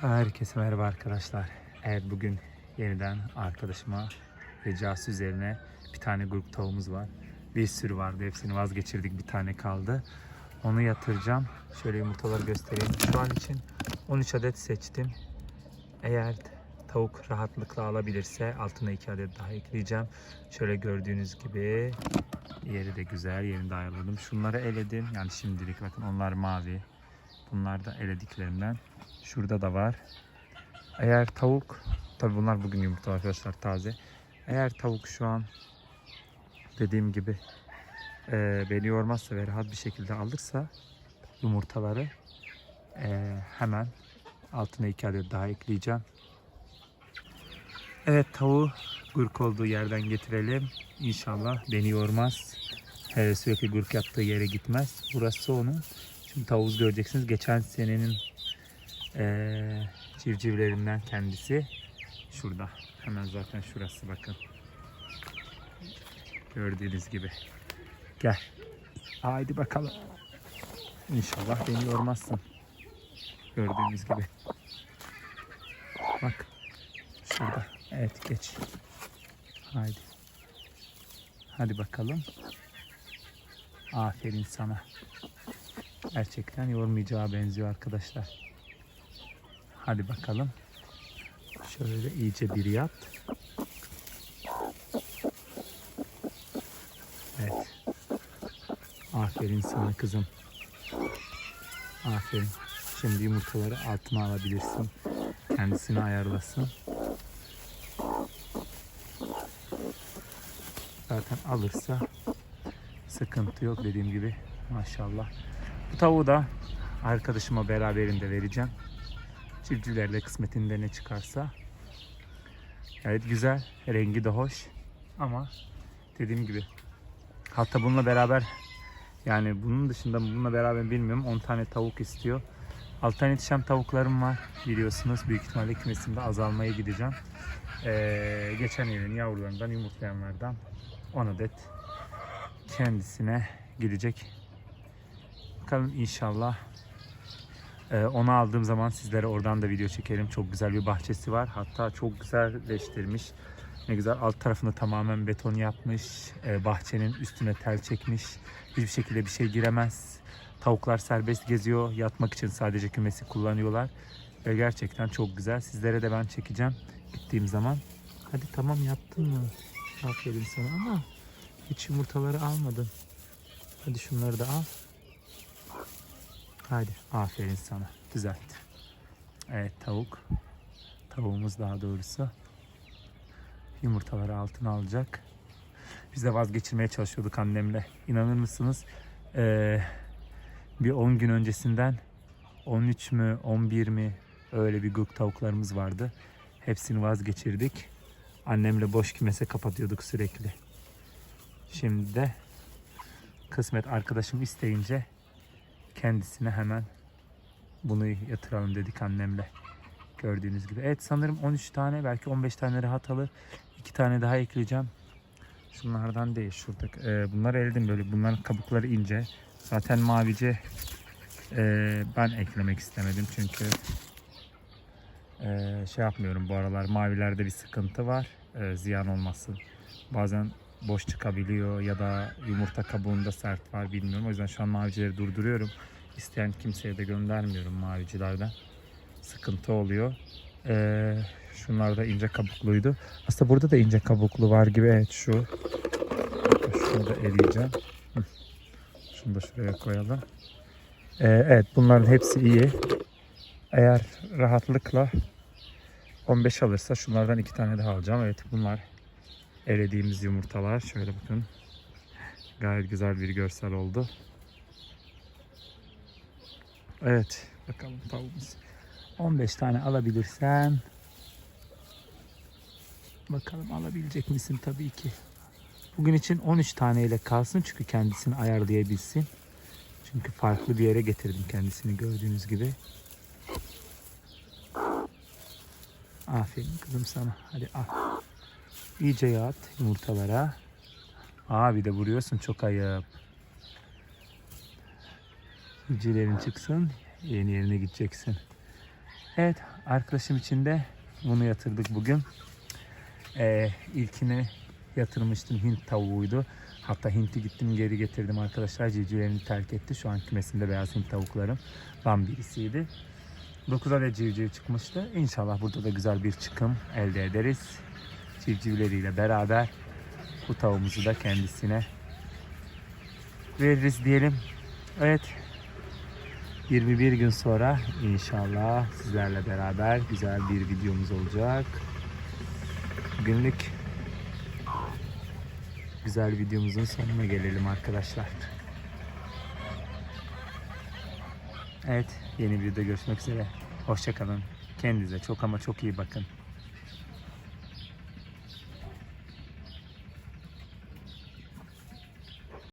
Herkese merhaba arkadaşlar. Evet bugün yeniden arkadaşıma ricası üzerine bir tane grup tavuğumuz var. Bir sürü vardı hepsini vazgeçirdik bir tane kaldı. Onu yatıracağım. Şöyle yumurtaları göstereyim. Şu an için 13 adet seçtim. Eğer tavuk rahatlıkla alabilirse altına 2 adet daha ekleyeceğim. Şöyle gördüğünüz gibi yeri de güzel. Yerini de ayarladım. Şunları eledim. Yani şimdilik bakın onlar mavi. Bunlar da elediklerimden. Şurada da var. Eğer tavuk, tabi bunlar bugün yumurta arkadaşlar taze. Eğer tavuk şu an dediğim gibi e, beni yormazsa ve rahat bir şekilde alırsa yumurtaları e, hemen altına iki adet daha ekleyeceğim. Evet tavuğu gurk olduğu yerden getirelim. İnşallah beni yormaz. Hele sürekli gurk yaptığı yere gitmez. Burası onun. Şimdi tavuğu göreceksiniz. Geçen senenin eee civcivlerinden kendisi. Şurada. Hemen zaten şurası bakın. Gördüğünüz gibi. Gel. Haydi bakalım. İnşallah beni yormazsın. Gördüğünüz gibi. Bak. Şurada. Evet geç. Haydi. Hadi bakalım. Aferin sana. Gerçekten yormayacağı benziyor arkadaşlar. Hadi bakalım. Şöyle iyice bir yat. Evet. Aferin sana kızım. Aferin. Şimdi yumurtaları altına alabilirsin. Kendisini ayarlasın. Zaten alırsa sıkıntı yok dediğim gibi. Maşallah. Bu tavuğu da arkadaşıma beraberinde vereceğim. Civcivlerle kısmetinde ne çıkarsa. Evet güzel. Rengi de hoş. Ama dediğim gibi hatta bununla beraber yani bunun dışında bununla beraber bilmiyorum 10 tane tavuk istiyor. Alttan yetişen tavuklarım var biliyorsunuz. Büyük ihtimalle kümesimde azalmaya gideceğim. Ee, geçen yılın yavrularından yumurtlayanlardan 10 adet kendisine gidecek. Bakalım inşallah ee, onu aldığım zaman sizlere oradan da video çekerim. Çok güzel bir bahçesi var. Hatta çok güzelleştirmiş. Ne güzel alt tarafını tamamen beton yapmış. Ee, bahçenin üstüne tel çekmiş. Hiçbir şekilde bir şey giremez. Tavuklar serbest geziyor. Yatmak için sadece kümesi kullanıyorlar. Ve gerçekten çok güzel. Sizlere de ben çekeceğim gittiğim zaman. Hadi tamam yaptın mı? Aferin sana ama hiç yumurtaları almadın. Hadi şunları da al. Hadi aferin sana. Düzelt. Evet tavuk. Tavuğumuz daha doğrusu yumurtaları altına alacak. Biz de vazgeçirmeye çalışıyorduk annemle. İnanır mısınız? Ee, bir 10 gün öncesinden 13 mü 11 mi öyle bir guk tavuklarımız vardı. Hepsini vazgeçirdik. Annemle boş kümese kapatıyorduk sürekli. Şimdi de kısmet arkadaşım isteyince kendisine hemen bunu yatıralım dedik annemle. Gördüğünüz gibi. Evet sanırım 13 tane belki 15 tane rahat alır. 2 tane daha ekleyeceğim. Şunlardan değil şurada. Ee, bunları eldim böyle. Bunların kabukları ince. Zaten mavice e, ben eklemek istemedim çünkü e, şey yapmıyorum bu aralar mavilerde bir sıkıntı var. E, ziyan olmasın. Bazen boş çıkabiliyor ya da yumurta kabuğunda sert var bilmiyorum. O yüzden şu an mavicileri durduruyorum. İsteyen kimseye de göndermiyorum mavicilerden. Sıkıntı oluyor. Ee, şunlar da ince kabukluydu. Aslında burada da ince kabuklu var gibi. Evet şu. Şunu da eleyeceğim. Şunu da şuraya koyalım. Ee, evet bunların hepsi iyi. Eğer rahatlıkla 15 alırsa şunlardan iki tane daha alacağım. Evet bunlar elediğimiz yumurtalar. Şöyle bakın. Gayet güzel bir görsel oldu. Evet. Bakalım tavuğumuz. 15 tane alabilirsen bakalım alabilecek misin tabii ki. Bugün için 13 taneyle kalsın çünkü kendisini ayarlayabilsin. Çünkü farklı bir yere getirdim kendisini gördüğünüz gibi. Aferin kızım sana. Hadi al. İyice yat yumurtalara. Aa bir de vuruyorsun çok ayıp. Hücrelerin çıksın. Yeni yerine gideceksin. Evet arkadaşım için de bunu yatırdık bugün. Ee, ilkini yatırmıştım Hint tavuğuydu. Hatta Hint'i gittim geri getirdim arkadaşlar. Civcivlerini terk etti. Şu an kümesimde beyaz Hint tavuklarımdan birisiydi. 9 adet civciv çıkmıştı. İnşallah burada da güzel bir çıkım elde ederiz. Civcivleriyle beraber bu tavuğumuzu da kendisine veririz diyelim. Evet 21 gün sonra inşallah sizlerle beraber güzel bir videomuz olacak. Günlük güzel videomuzun sonuna gelelim arkadaşlar. Evet yeni bir videoda görüşmek üzere. Hoşçakalın. Kendinize çok ama çok iyi bakın.